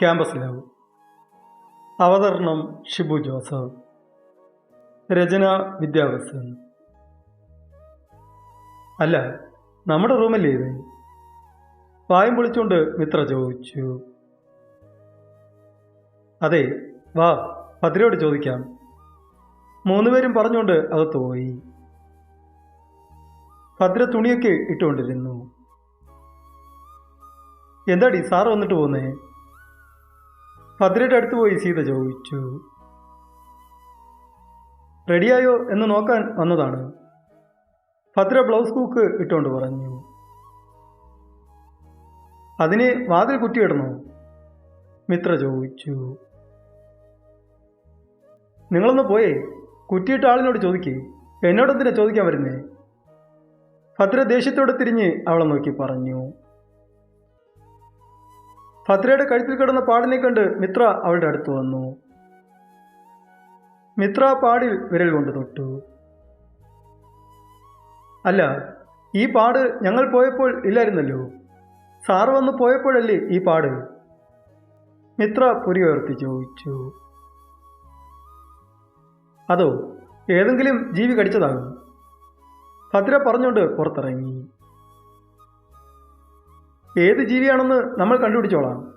Campus love അവതരണം Shibu Joseph. രചന വിദ്യാഭ്യാസൻ. അല്ല നമ്മുടെ റൂമല്ലേ ഇത്? വായും പൊളിച്ചുകൊണ്ട് മിത്ര ചോദിച്ചു. അതെ വാ പത്രയോട് ചോദിക്കാം. മൂന്നുപേരും പറഞ്ഞുകൊണ്ട് അകത്ത് പോയി. ഭദ്ര തുണിയൊക്കെ ഇട്ടുകൊണ്ടിരുന്നു. എന്താടി സാർ വന്നിട്ട് പോന്നേ? ഭദ്രയുടെ അടുത്ത് പോയി സീത ചോദിച്ചു റെഡിയായോ? എന്ന് നോക്കാൻ വന്നതാണ്. ഭദ്ര ബ്ലൗസ് കൂക്ക് ഇട്ടുകൊണ്ട് പറഞ്ഞു അതിന് വാതിൽ കുറ്റിയിടണോ? മിത്ര ചോദിച്ചു നിങ്ങളൊന്ന് പോയേ കുറ്റിയിട്ട ആളിനോട് ചോദിക്കേ എന്നോടെന്തിനാ ചോദിക്കാൻ വരുന്നേ? ഭദ്ര ദേഷ്യത്തോടെ തിരിഞ്ഞ് അവളെ നോക്കി പറഞ്ഞു ഭദ്രയുടെ കഴുത്തിൽ കിടന്ന പാടിനെ കണ്ട് മിത്ര അവളുടെ അടുത്ത് വന്നു. മിത്ര പാടിൽ വിരൽ കൊണ്ട് തൊട്ടു. അല്ല ഈ പാട് ഞങ്ങൾ പോയപ്പോൾ ഇല്ലായിരുന്നല്ലോ. സാറ് വന്ന് പോയപ്പോഴല്ലേ ഈ പാട്? മിത്ര പുരി ഉയർത്തി ചോദിച്ചു. അതോ ഏതെങ്കിലും ജീവി കടിച്ചതാകും? ഭദ്ര പറഞ്ഞുകൊണ്ട് പുറത്തിറങ്ങി. ഏത് ജീവിയാണെന്ന് നമ്മൾ കണ്ടുപിടിച്ചോളാം.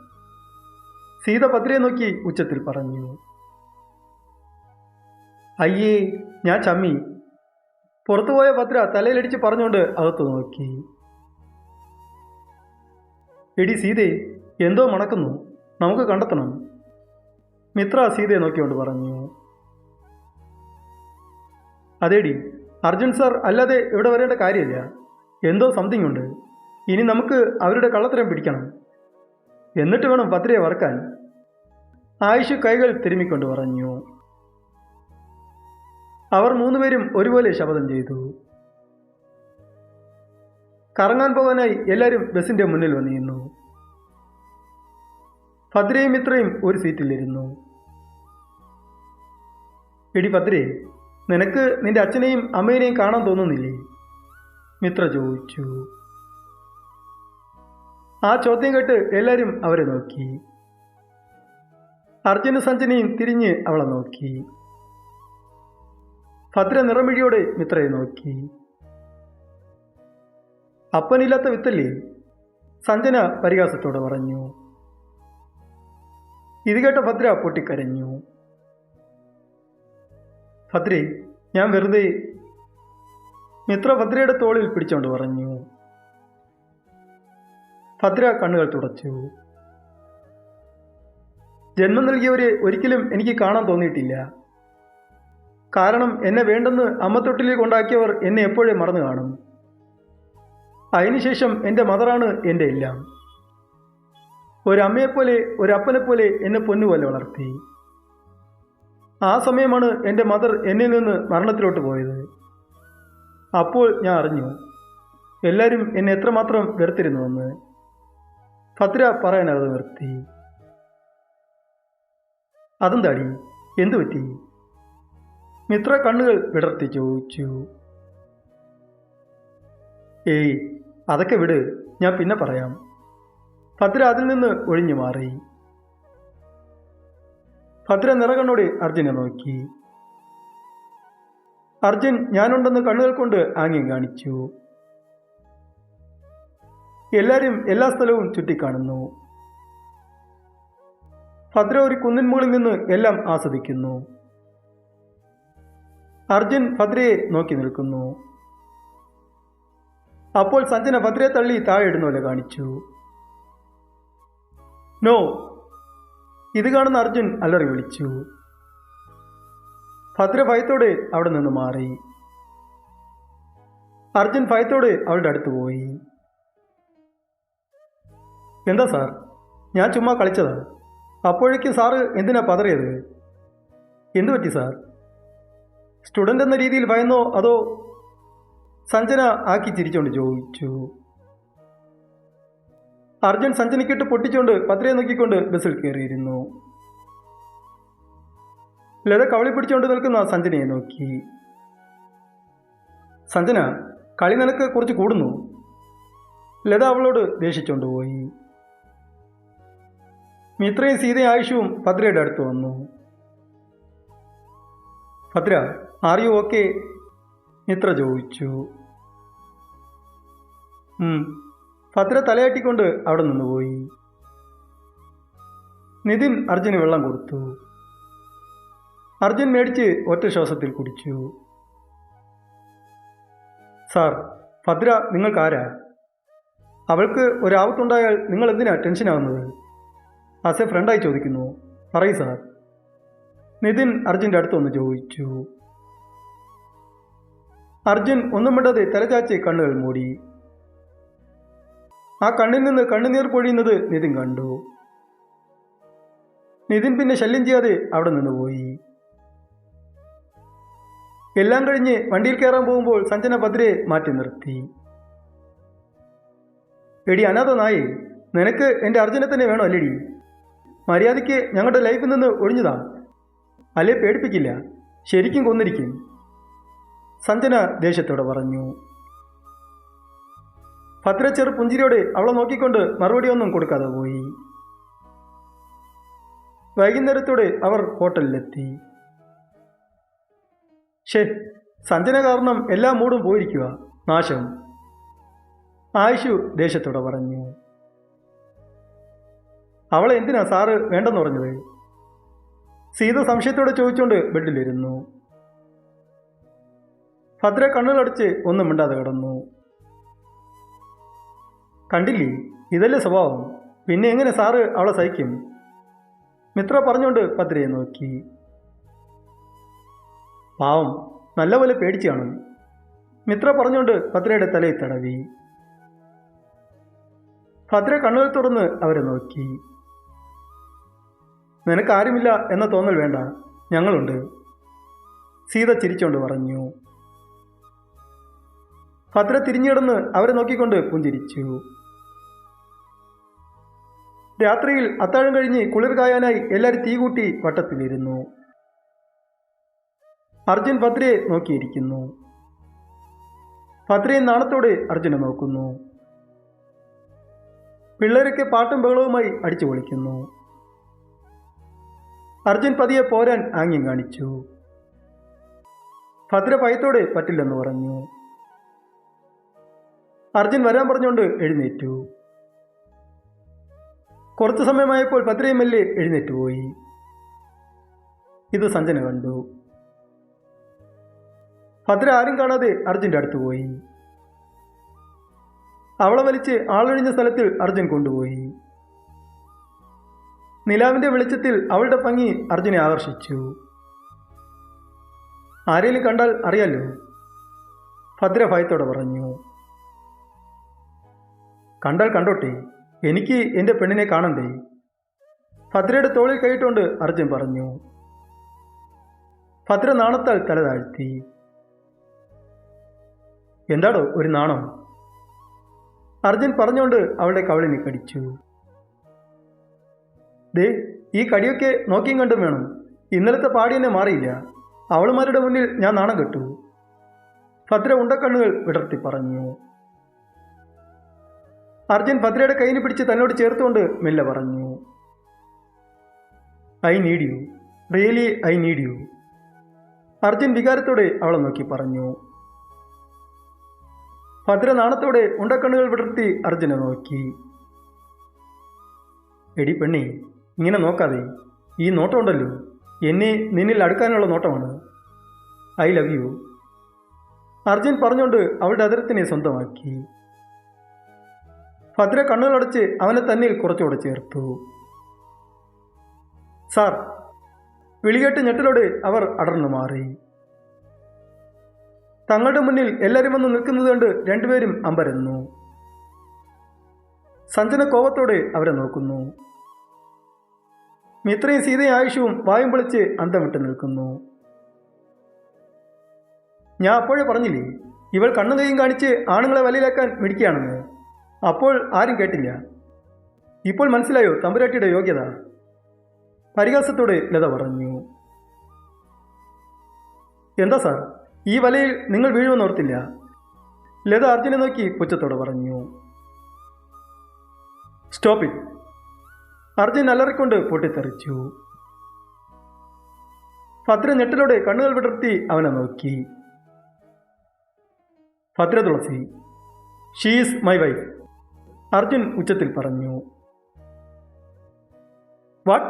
സീത ഭദ്രയെ നോക്കി ഉച്ചത്തിൽ പറഞ്ഞു. അയ്യേ ഞാൻ ചമ്മി. പുറത്തുപോയ ഭദ്ര തലയിലടിച്ച് പറഞ്ഞുകൊണ്ട് അകത്ത് നോക്കി. എടി സീതേ എന്തോ മണക്കുന്നു. നമുക്ക് കണ്ടെത്തണം. മിത്ര സീതയെ നോക്കിക്കൊണ്ട് പറഞ്ഞു. അതേടി അർജുൻ സാർ അല്ലാതെ ഇവിടെ വരേണ്ട കാര്യമില്ല. എന്തോ സംതിങ് ഉണ്ട്. ഇനി നമുക്ക് അവരുടെ കള്ളത്തരം പിടിക്കണം. എന്നിട്ട് വേണം ഭദ്രയെ വറക്കാൻ. ആയുഷ് കൈകൾ തിരുമ്മിക്കൊണ്ട് പറഞ്ഞു. അവർ മൂന്നുപേരും ഒരുപോലെ ശപഥം ചെയ്തു. കറങ്ങാൻ പോകാനായി എല്ലാവരും ബസിന്റെ മുന്നിൽ വന്നിരുന്നു. ഭദ്രയും ഇത്രയും ഒരു സീറ്റിലിരുന്നു. എടി ഭദ്രേ നിനക്ക് നിന്റെ അച്ഛനെയും അമ്മേനെയും കാണാൻ തോന്നുന്നില്ലേ? മിത്ര ചോദിച്ചു. ആ ചോദ്യം കേട്ട് എല്ലാവരും അവരെ നോക്കി. അർജുന സഞ്ജനയും തിരിഞ്ഞ് അവളെ നോക്കി. ഭദ്ര നിറമിഴിയോടെ മിത്രയെ നോക്കി. അപ്പനില്ലാത്ത വിത്തല്ലേ? സഞ്ജന പരിഹാസത്തോടെ പറഞ്ഞു. ഇത് കേട്ട ഭദ്ര പൊട്ടിക്കരഞ്ഞു. ഭദ്രേ ഞാൻ വെറുതെ മിത്ര ഭദ്രയുടെ തോളിൽ പിടിച്ചോണ്ട് പറഞ്ഞു. ഭദ്ര കണ്ണുകൾ തുടച്ചു. ജന്മം നൽകിയവരെ ഒരിക്കലും എനിക്ക് കാണാൻ തോന്നിയിട്ടില്ല. കാരണം എന്നെ വേണ്ടെന്ന് അമ്മത്തൊട്ടിലിൽ കൊണ്ടാക്കിയവർ എന്നെ എപ്പോഴേ മറന്നു കാണും. അതിനുശേഷം എന്റെ മദറാണ് എന്റെ എല്ലാം. ഒരമ്മയെപ്പോലെ ഒരപ്പനെപ്പോലെ എന്നെ പൊന്നുപോലെ വളർത്തി. ആ സമയമാണ് എന്റെ മദർ എന്നിൽ നിന്ന് മരണത്തിലോട്ട് പോയത്. അപ്പോൾ ഞാൻ അറിഞ്ഞു. എല്ലാവരും എന്നെ എത്രമാത്രം വെറുത്തിരുന്നുവെന്ന്. ഭദ്ര പറയാനത് നിർത്തി. അതെന്താടി? എന്തു പറ്റി? മിത്ര കണ്ണുകൾ വിടർത്തി ചോദിച്ചു. ഏയ് അതൊക്കെ വിട് ഞാൻ പിന്നെ പറയാം. ഭദ്ര അതിൽ നിന്ന് ഒഴിഞ്ഞു മാറി. ഭദ്ര നിറകണ്ണോടെ അർജുനെ നോക്കി. അർജുൻ ഞാനുണ്ടെന്ന് കണ്ണുകൾ കൊണ്ട് ആംഗ്യം കാണിച്ചു. എല്ലാവരും എല്ലാ സ്ഥലവും ചുറ്റിക്കാണുന്നു. ഭദ്ര ഒരു കുന്നിൻ മുകളിൽ നിന്ന് എല്ലാം ആസ്വദിക്കുന്നു. അർജുൻ ഭദ്രയെ നോക്കി നിൽക്കുന്നു. അപ്പോൾ സഞ്ജന ഭദ്രയെ തള്ളി താഴെ ഇടുന്നോലെ കാണിച്ചു. നോ ഇത് കാണുന്ന അർജുൻ അലറി വിളിച്ചു. ഭദ്ര ഭയത്തോടെ അവിടെ നിന്ന് മാറി. അർജുൻ ഭയത്തോടെ അവളുടെ അടുത്ത് പോയി. എന്താ സാർ? ഞാൻ ചുമ്മാ കളിച്ചതാ. അപ്പോഴേക്കും സാറ് എന്തിനാ പതറിയത്? എന്തു പറ്റി സാർ? സ്റ്റുഡന്റ് എന്ന രീതിയിൽ ഭയന്നോ അതോ സഞ്ജന ആക്കി ചിരിച്ചുകൊണ്ട് ചോദിച്ചു. അർജുൻ സഞ്ജനക്കിട്ട് പൊട്ടിച്ചുകൊണ്ട് പത്രയെ നോക്കിക്കൊണ്ട് ബസ്സിൽ കയറിയിരുന്നു ലത കവളി പിടിച്ചുകൊണ്ട് നിൽക്കുന്ന സഞ്ജനയെ നോക്കി. സഞ്ജന കളി നിനക്ക് കുറച്ച് കൂടുന്നു? ലത അവളോട് ദേഷിച്ചുകൊണ്ട് പോയി. മിത്രയും സീതയും ആയുഷവും ഭദ്രയുടെ അടുത്ത് വന്നു. ഭദ്ര ആർ ഓക്കെ മിത്ര ചോദിച്ചു. ഭദ്ര തലയാട്ടിക്കൊണ്ട് അവിടെ നിന്ന് പോയി. നിതിൻ അർജുന് വെള്ളം കൊടുത്തു. അർജുൻ മേടിച്ച് ഒറ്റ ശ്വാസത്തിൽ കുടിച്ചു. സാർ ഭദ്ര നിങ്ങൾക്കാരാ? അവൾക്ക് ഒരാപത്തുണ്ടായാൽ നിങ്ങൾ എന്തിനാ ടെൻഷനാവുന്നത്? ആസ് എ ഫ്രണ്ടായി ചോദിക്കുന്നു. പറയൂ സാർ നിതിൻ അർജുന്റെ അടുത്തൊന്ന് ചോദിച്ചു. അർജുൻ ഒന്നും മിണ്ടാതെ തലചാച്ചി കണ്ണുകൾ മൂടി. ആ കണ്ണിൽ നിന്ന് കണ്ണുനീർ പൊഴിയുന്നത് നിതിൻ കണ്ടു. നിതിൻ പിന്നെ ശല്യം ചെയ്യാതെ അവിടെ നിന്ന് പോയി. എല്ലാം കഴിഞ്ഞ് വണ്ടിയിൽ കയറാൻ പോകുമ്പോൾ സഞ്ജന ഭദ്രയെ മാറ്റി നിർത്തി. എടി അനാഥ നായി നിനക്ക് എന്റെ അർജുനെ തന്നെ വേണോ അല്ലേടി? മര്യാദയ്ക്ക് ഞങ്ങളുടെ ലൈഫിൽ നിന്ന് ഒഴിഞ്ഞതാ. അല്ലേ പേടിപ്പിക്കില്ല. ശരിക്കും കൊന്നിരിക്കും. സഞ്ജന ദേഷ്യത്തോടെ പറഞ്ഞു. ഭദ്ര ചെറു പുഞ്ചിരിയോടെ അവളെ നോക്കിക്കൊണ്ട് മറുപടിയൊന്നും കൊടുക്കാതെ പോയി. വൈകുന്നേരത്തോടെ അവർ ഹോട്ടലിലെത്തി. ഷേ സഞ്ജന കാരണം എല്ലാ മൂടും പോയിരിക്കുക നാശം. ആയിഷു ദേഷ്യത്തോടെ പറഞ്ഞു. അവളെ എന്തിനാ സാറ് വേണ്ടെന്ന് പറഞ്ഞത്? സീത സംശയത്തോടെ ചോദിച്ചുകൊണ്ട് ബെഡിലിരുന്നു. ഭദ്ര കണ്ണുകളടിച്ച് ഒന്നും മിണ്ടാതെ കിടന്നു. കണ്ടില്ലേ? ഇതല്ലേ സ്വഭാവം? പിന്നെ എങ്ങനെ സാറ് അവളെ സഹിക്കും? മിത്ര പറഞ്ഞുകൊണ്ട് ഭദ്രയെ നോക്കി. പാവം നല്ലപോലെ പേടിച്ചു കാണും. മിത്ര പറഞ്ഞുകൊണ്ട് ഭദ്രയുടെ തലയിൽ തടവി. ഭദ്ര കണ്ണുകൾ തുറന്ന് അവരെ നോക്കി. നിനക്ക് ആരുമില്ല എന്ന തോന്നൽ വേണ്ട. ഞങ്ങളുണ്ട്. സീത ചിരിച്ചുകൊണ്ട് പറഞ്ഞു. ഭദ്ര തിരിഞ്ഞിടന്ന് അവരെ നോക്കിക്കൊണ്ട് പുഞ്ചിരിച്ചു. രാത്രിയിൽ അത്താഴം കഴിഞ്ഞ് കുളിർ കായാനായി എല്ലാവരും തീ കൂട്ടി വട്ടത്തിലിരുന്നു. അർജുൻ ഭദ്രയെ നോക്കിയിരിക്കുന്നു. ഭദ്രയെ നാണത്തോടെ അർജുനെ നോക്കുന്നു. പിള്ളേരൊക്കെ പാട്ടും ബഹളവുമായി അടിച്ചു പൊളിക്കുന്നു അർജുൻ പതിയെ പോരാൻ ആംഗ്യം കാണിച്ചു. ഭദ്ര ഭയത്തോടെ പറ്റില്ലെന്ന് പറഞ്ഞു. അർജുൻ വരാൻ പറഞ്ഞുകൊണ്ട് എഴുന്നേറ്റു. കുറച്ചു സമയമായപ്പോൾ ഭദ്രയും മെല്ലെ എഴുന്നേറ്റ് പോയി. ഇത് സഞ്ജന കണ്ടു. ഭദ്ര ആരും കാണാതെ അർജുന്റെ അടുത്ത് പോയി. അവളെ വലിച്ച് ആളൊഴിഞ്ഞ സ്ഥലത്തിൽ അർജുൻ കൊണ്ടുപോയി. നിലാവിന്റെ വെളിച്ചത്തിൽ അവളുടെ ഭംഗി അർജുനെ ആകർഷിച്ചു. ആരെങ്കിലും കണ്ടാൽ അറിയാലോ? ഭദ്രഭയത്തോടെ പറഞ്ഞു. കണ്ടാൽ കണ്ടോട്ടെ എനിക്ക് എന്റെ പെണ്ണിനെ കാണണ്ടേ? ഭദ്രയുടെ തോളിൽ കൈയിട്ടുകൊണ്ട് അർജുൻ പറഞ്ഞു. ഭദ്ര നാണത്താൽ തല താഴ്ത്തി. എന്താടോ ഒരു നാണം? അർജുൻ പറഞ്ഞുകൊണ്ട് അവളുടെ കവളിനെ കടിച്ചു. ദേ ഈ കടിയൊക്കെ നോക്കിയും കണ്ടും വേണം. ഇന്നലത്തെ പാടി എന്നെ മാറിയില്ല. അവളുമാരുടെ മുന്നിൽ ഞാൻ നാണം കെട്ടു. ഭദ്ര ഉണ്ടക്കണ്ണുകൾ വിടർത്തി പറഞ്ഞു. അർജുൻ ഭദ്രയുടെ കൈയിന് പിടിച്ച് തന്നോട് ചേർത്തുകൊണ്ട് മെല്ലെ പറഞ്ഞു. I need you. Really I need you. Arjun വികാരത്തോടെ അവളെ നോക്കി പറഞ്ഞു. ഭദ്ര നാണത്തോടെ ഉണ്ടക്കണ്ണുകൾ വിടർത്തി അർജുനെ നോക്കി. എടി പെണ്ണേ ഇങ്ങനെ നോക്കാതെ ഈ നോട്ടമുണ്ടല്ലോ. എന്നെ നിന്നിൽ അടുക്കാനുള്ള നോട്ടമാണ്. I love you. അർജുൻ പറഞ്ഞുകൊണ്ട് അവളുടെ അതിരത്തിനെ സ്വന്തമാക്കി. ഭദ്ര കണ്ണുകളടച്ച് അവനെ തന്നിൽ കുറച്ചുകൂടെ ചേർത്തു. സാർ വിളികേട്ട് ഞെട്ടലോടെ അവർ അടർന്നു മാറി. തങ്ങളുടെ മുന്നിൽ എല്ലാവരും വന്ന് നിൽക്കുന്നത് കണ്ട് രണ്ടുപേരും അമ്പരന്നു. സഞ്ജന കോപത്തോടെ അവരെ നോക്കുന്നു. മിത്രയും സീതയും ആയുഷവും വായും പൊളിച്ച് അന്തം വിട്ട് നിൽക്കുന്നു. ഞാൻ അപ്പോഴേ പറഞ്ഞില്ലേ ഇവൾ കണ്ണും കൈയും കാണിച്ച് ആണുങ്ങളെ വലയിലാക്കാൻ മിടിക്കുകയാണെന്ന് അപ്പോൾ ആരും കേട്ടില്ല. ഇപ്പോൾ മനസ്സിലായോ തമ്പുരാട്ടിയുടെ യോഗ്യത? പരിഹാസത്തോടെ ലത പറഞ്ഞു. എന്താ സാർ ഈ വലയിൽ നിങ്ങൾ വീഴുമെന്ന് ഓർത്തില്ല? ലത അർജുനെ നോക്കി പുച്ഛത്തോടെ പറഞ്ഞു. Stop it. അർജുൻ അലറിക്കൊണ്ട് പൊട്ടിത്തെറിച്ചു. ഭദ്ര ഞെട്ടലോടെ കണ്ണുകൾ വിടർത്തി അവനെ നോക്കി. Bhadra Tulasi she's my wife Arjun ഉച്ചത്തിൽ പറഞ്ഞു. വാട്ട്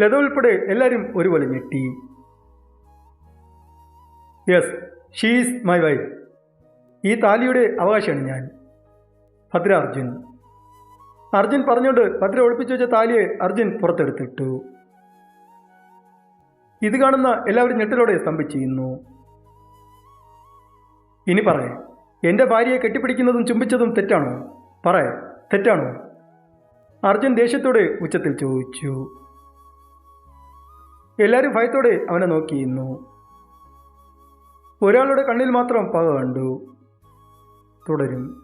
ലത ഉൾപ്പെടെ എല്ലാവരും ഒരുപോലെ ഞെട്ടി. യെസ് ഷീസ് മൈ വൈഫ് ഈ താലിയുടെ അവകാശമാണ് ഞാൻ ഭദ്ര അർജുൻ. അർജുൻ പറഞ്ഞുകൊണ്ട് ഭദ്ര ഒളിപ്പിച്ചു വെച്ച താലിയെ അർജുൻ പുറത്തെടുത്തിട്ടു. ഇത് കാണുന്ന എല്ലാവരും ഞെട്ടലോടെ സ്തംഭിച്ചിരുന്നു. ഇനി പറയേ എന്റെ ഭാര്യയെ കെട്ടിപ്പിടിക്കുന്നതും ചുംബിച്ചതും തെറ്റാണോ? പറയേ തെറ്റാണോ? അർജുൻ ദേഷ്യത്തോടെ ഉച്ചത്തിൽ ചോദിച്ചു. എല്ലാവരും ഭയത്തോടെ അവനെ നോക്കിയിരുന്നു. ഒരാളുടെ കണ്ണിൽ മാത്രം പക കണ്ടു. തുടരും.